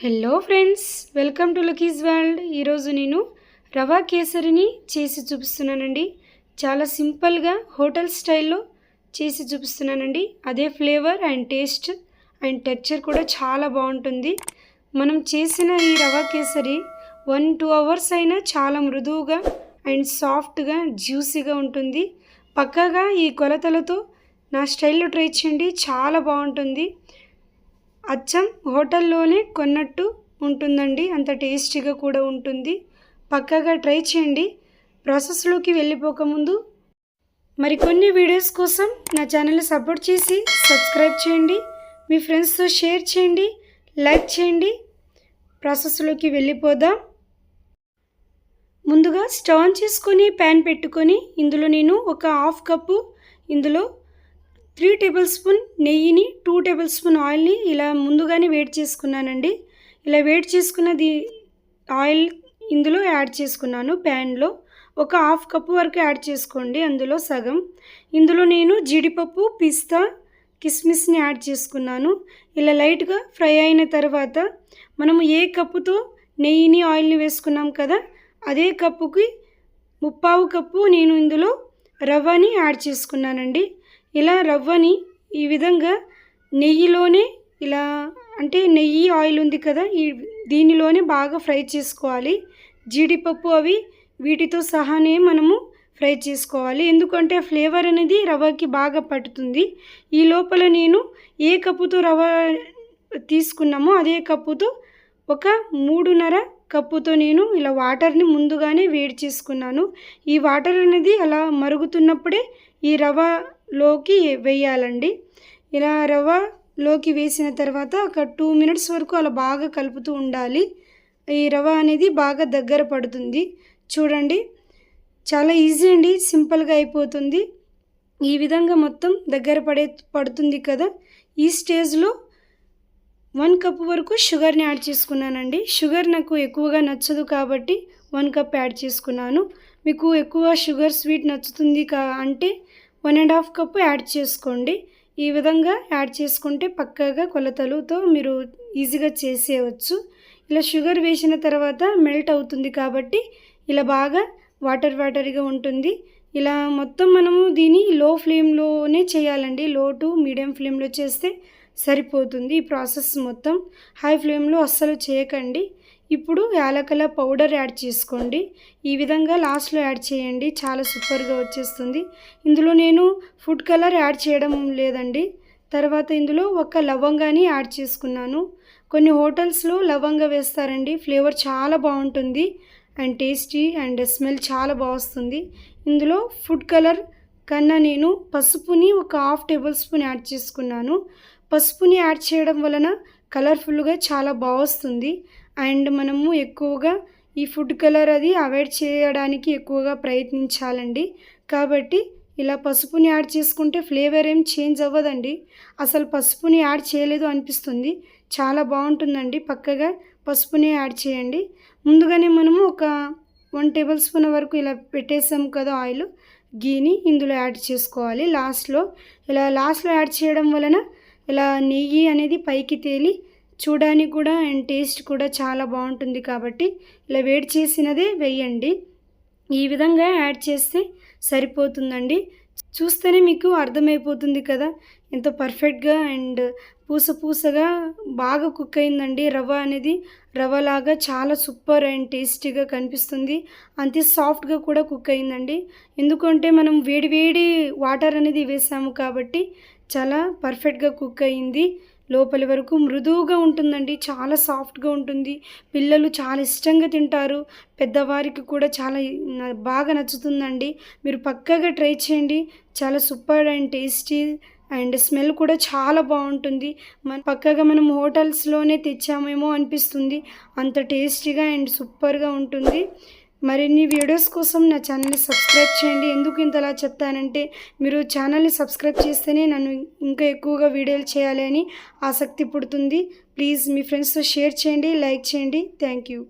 Hello friends welcome to lucky's world ఈరోజు నేను రవా కేసరిని చేసి చూపిస్తున్నానండి. చాలా సింపుల్గా హోటల్ స్టైల్లో చేసి చూపిస్తున్నానండి. అదే flavour and taste and texture కూడా చాలా బాగుంటుంది. మనం చేసిన ఈ rava kesari one two hours అయినా చాలా మృదువుగా అండ్ సాఫ్ట్గా జ్యూసీగా ఉంటుంది. పక్కగా ఈ కొలతలతో నా స్టైల్లో ట్రై చేయండి. చాలా బాగుంటుంది. అచ్చం హోటల్లోనే కొన్నట్టు ఉంటుందండి. అంత టేస్టీగా కూడా ఉంటుంది. పక్కాగా ట్రై చేయండి. ప్రాసెస్లోకి వెళ్ళిపోకముందు మరికొన్ని వీడియోస్ కోసం నా ఛానల్ని సపోర్ట్ చేసి సబ్స్క్రైబ్ చేయండి. మీ ఫ్రెండ్స్తో షేర్ చేయండి. లైక్ చేయండి. ప్రాసెస్లోకి వెళ్ళిపోదాం. ముందుగా స్టవ్ ఆన్ చేసుకొని ప్యాన్ పెట్టుకొని ఇందులో నేను ఒక హాఫ్ కప్పు ఇందులో త్రీ టేబుల్ స్పూన్ నెయ్యిని టూ టేబుల్ స్పూన్ ఆయిల్ని ఇలా ముందుగానే వేడి చేసుకున్నానండి. ఇలా వేడి చేసుకున్నది ఆయిల్ ఇందులో యాడ్ చేసుకున్నాను ప్యాన్లో. ఒక హాఫ్ కప్పు వరకు యాడ్ చేసుకోండి అందులో సగం. ఇందులో నేను జీడిపప్పు పిస్తా కిస్మిస్ని యాడ్ చేసుకున్నాను. ఇలా లైట్గా ఫ్రై అయిన తర్వాత మనము ఏ కప్పుతో నెయ్యిని ఆయిల్ని వేసుకున్నాం కదా అదే కప్పుకి ముప్పావు కప్పు నేను ఇందులో రవ్వని యాడ్ చేసుకున్నానండి. ఇలా రవ్వని ఈ విధంగా నెయ్యిలోనే ఇలా అంటే నెయ్యి ఆయిల్ ఉంది కదా ఈ దీనిలోనే బాగా ఫ్రై చేసుకోవాలి. జీడిపప్పు అవి వీటితో సహానే మనము ఫ్రై చేసుకోవాలి. ఎందుకంటే ఫ్లేవర్ అనేది రవ్వకి బాగా పట్టుతుంది. ఈ లోపల నేను ఏ కప్పుతో రవ్వ తీసుకున్నామో అదే కప్పుతో ఒక మూడున్నర కప్పుతో నేను ఇలా వాటర్ని ముందుగానే వేడి చేసుకున్నాను. ఈ వాటర్ అనేది అలా మరుగుతున్నప్పుడే ఈ లోకి వేయాలండి. ఇలా రవ్వలోకి వేసిన తర్వాత ఒక టూ మినిట్స్ వరకు అలా బాగా కలుపుతూ ఉండాలి. ఈ రవ్వ అనేది బాగా దగ్గర పడుతుంది. చూడండి. చాలా ఈజీ అండి. సింపుల్గా అయిపోతుంది. ఈ విధంగా మొత్తం దగ్గర పడే పడుతుంది కదా. ఈ స్టేజ్లో వన్ కప్ వరకు షుగర్ని యాడ్ చేసుకున్నానండి. షుగర్ నాకు ఎక్కువగా నచ్చదు కాబట్టి వన్ కప్ యాడ్ చేసుకున్నాను. మీకు ఎక్కువ షుగర్ స్వీట్ నచ్చుతుంది కా అంటే one and half cup add చేసుకోండి. ఈ విధంగా యాడ్ చేసుకుంటే పక్కాగా కొలతలుతో మీరు ఈజీగా చేసేయవచ్చు ఇలా షుగర్ వేసిన తర్వాత మెల్ట్ అవుతుంది కాబట్టి ఇలా బాగా వాటర్ వాటర్గా ఉంటుంది. ఇలా మొత్తం మనము దీన్ని లో ఫ్లేమ్లోనే చేయాలండి. లో టు మీడియం ఫ్లేమ్లో చేస్తే సరిపోతుంది ఈ ప్రాసెస్ మొత్తం. హై ఫ్లేమ్లో అస్సలు చేయకండి. ఇప్పుడు యాలకల పౌడర్ యాడ్ చేసుకోండి. ఈ విధంగా లాస్ట్లో యాడ్ చేయండి. చాలా సూపర్గా వచ్చేస్తుంది. ఇందులో నేను ఫుడ్ కలర్ యాడ్ చేయడం లేదండి. తర్వాత ఇందులో ఒక లవంగాని యాడ్ చేసుకున్నాను. కొన్ని హోటల్స్లో లవంగా వేస్తారండి. ఫ్లేవర్ చాలా బాగుంటుంది. అండ్ టేస్టీ అండ్ స్మెల్ చాలా బాగుంది ఇందులో ఫుడ్ కలర్ కన్నా నేను పసుపుని ఒక హాఫ్ టేబుల్ స్పూన్ యాడ్ చేసుకున్నాను. పసుపుని యాడ్ చేయడం వలన కలర్ఫుల్గా చాలా బాగుస్తుంది అండ్ మనము ఎక్కువగా ఈ ఫుడ్ కలర్ అది అవాయిడ్ చేయడానికి ఎక్కువగా ప్రయత్నించాలండి. కాబట్టి ఇలా పసుపుని యాడ్ చేసుకుంటే ఫ్లేవర్ ఏం చేంజ్ అవ్వదండి. అసలు పసుపుని యాడ్ చేయలేదు అనిపిస్తుంది. చాలా బాగుంటుందండి. పక్కగా పసుపుని యాడ్ చేయండి. ముందుగానే మనము ఒక వన్ టేబుల్ స్పూన్ వరకు ఇలా పెట్టేసాము కదా ఆయిల్. గీని ఇందులో యాడ్ చేసుకోవాలి. లాస్ట్లో ఇలా లాస్ట్లో యాడ్ చేయడం వలన ఇలా నెయ్యి అనేది పైకి తేలి చూడడానికి కూడా అండ్ టేస్ట్ కూడా చాలా బాగుంటుంది కాబట్టి ఇలా వేడి చేసినదే వేయండి. ఈ విధంగా యాడ్ చేస్తే సరిపోతుందండి. చూస్తేనే మీకు అర్థమైపోతుంది కదా. ఎంతో పర్ఫెక్ట్గా అండ్ పూస పూసగా బాగా కుక్ అయిందండి. రవ్వ అనేది రవ్వలాగా చాలా సూపర్ అండ్ టేస్టీగా కనిపిస్తుంది. అంతే సాఫ్ట్గా కూడా కుక్ అయిందండి. ఎందుకంటే మనం వేడి వేడి వాటర్ అనేది వేసాము కాబట్టి చాలా పర్ఫెక్ట్గా కుక్ అయింది. లోపలి వరకు మృదువుగా ఉంటుందండి చాలా సాఫ్ట్గా ఉంటుంది. పిల్లలు చాలా ఇష్టంగా తింటారు. పెద్దవారికి కూడా చాలా బాగా నచ్చుతుందండి. మీరు పక్కగా ట్రై చేయండి. చాలా super and tasty and smell కూడా చాలా బాగుంటుంది. మన పక్కగా మనం హోటల్స్లోనే తెచ్చామేమో అనిపిస్తుంది. అంత టేస్టీగా అండ్ సూపర్గా ఉంటుంది. మరిన్ని వీడియోస్ కోసం నా ఛానల్ని సబ్స్క్రైబ్ చేయండి. ఎందుకు ఇంతలా చెప్తానంటే మీరు ఛానల్ని సబ్స్క్రైబ్ చేస్తేనే నన్ను ఇంకా ఎక్కువగా వీడియోలు చేయాలి అని ఆసక్తి పుడుతుంది. ప్లీజ్ మీ ఫ్రెండ్స్తో షేర్ చేయండి లైక్ చేయండి. Thank you.